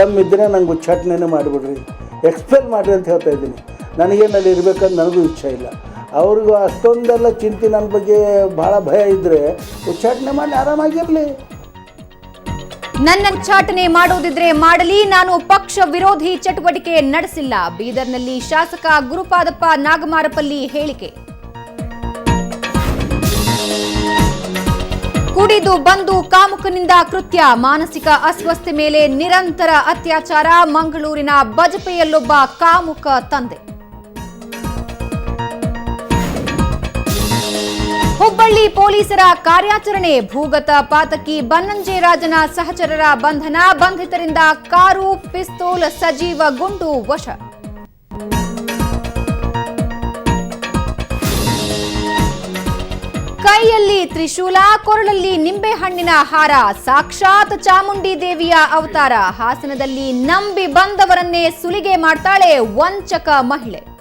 ದಮ್ ಇದ್ದರೆ ನಂಗೆ ಉಚ್ಚಾಟನೆ ಮಾಡಿಬಿಡ್ರಿ. ಎಕ್ಸ್ಪೆಲ್ ಮಾಡಿರಿ ಅಂತ ಹೇಳ್ತಾ ಇದ್ದೀನಿ. ನನಗೇನು ಅಲ್ಲಿ ಇರಬೇಕಂತ ನನಗೂ ಇಚ್ಛೆ ಇಲ್ಲ. ಅವ್ರಿಗೂ ಅಷ್ಟೊಂದೆಲ್ಲ ಚಿಂತೆ ನನ್ನ ಬಗ್ಗೆ ಭಾಳ ಭಯ ಇದ್ದರೆ ಉಚ್ಚಾಟನೆ ಮಾಡಿ ಆರಾಮಾಗಿರಲಿ. ನನ್ನ ಉಚ್ಚಾಟನೆ ಮಾಡೋದಿದ್ರೆ ಮಾಡಲಿ, ನಾನು ಪಕ್ಷ ವಿರೋಧಿ ಚಟುವಟಿಕೆ ನಡೆಸಿಲ್ಲ. ಬೀದರ್ನಲ್ಲಿ ಶಾಸಕ ಗುರುಪಾದಪ್ಪ ನಾಗಮಾರಪಲ್ಲಿ ಹೇಳಿಕೆ. ಕುಡಿದು ಬಂದು ಕಾಮುಕನಿಂದ ಕೃತ್ಯ, ಮಾನಸಿಕ ಅಸ್ವಸ್ಥೆ ಮೇಲೆ ನಿರಂತರ ಅತ್ಯಾಚಾರ, ಮಂಗಳೂರಿನ ಬಜಪೆಯಲ್ಲೊಬ್ಬ ಕಾಮುಕ ತಂದೆ. ಹುಬ್ಬಳ್ಳಿ ಪೊಲೀಸರ ಕಾರ್ಯಾಚರಣೆ, ಭೂಗತ ಪಾತಕಿ ಬನ್ನಂಜೆ ರಾಜನ ಸಹಚರರ ಬಂಧನ, ಬಂಧಿತರಿಂದ ಕಾರು, ಪಿಸ್ತೂಲ್ ಸಜೀವ ಗುಂಡು ವಶ. ಕೈಯಲ್ಲಿ ತ್ರಿಶೂಲ, ಕೊರಳಲ್ಲಿ ನಿಂಬೆಹಣ್ಣಿನ ಹಾರ, ಸಾಕ್ಷಾತ್ ಚಾಮುಂಡಿ ದೇವಿಯ ಅವತಾರ. ಹಾಸನದಲ್ಲಿ ನಂಬಿ ಬಂದವರನ್ನೇ ಸುಲಿಗೆ ಮಾಡ್ತಾಳೆ ವಂಚಕ ಮಹಿಳೆ.